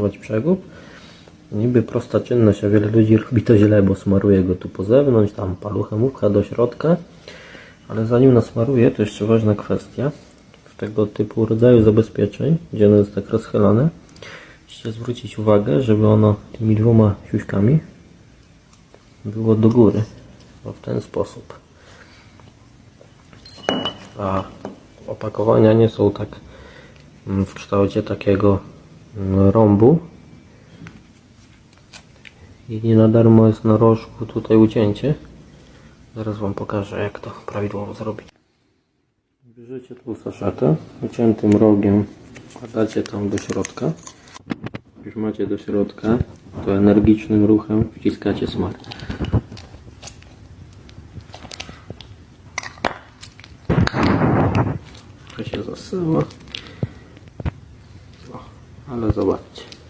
zastosować przegub. Niby prosta czynność, a wiele ludzi robi to źle, bo smaruje go tu po zewnątrz, tam paluchem upcha do środka. Ale zanim nasmaruje, to jeszcze ważna kwestia. W tego typu rodzaju zabezpieczeń, gdzie ono jest tak rozchylane, musicie zwrócić uwagę, żeby ono tymi dwoma siuśkami było do góry. O, w ten sposób. A opakowania nie są tak mm, w kształcie takiego rąbu. I nie na darmo jest na rożku tutaj ucięcie. Zaraz Wam pokażę jak to prawidłowo zrobić. Bierzecie tą saszetę, uciętym rogiem wkładacie tam do środka. Już macie do środka, to energicznym ruchem wciskacie smar. To się zasyła ale zobaczcie.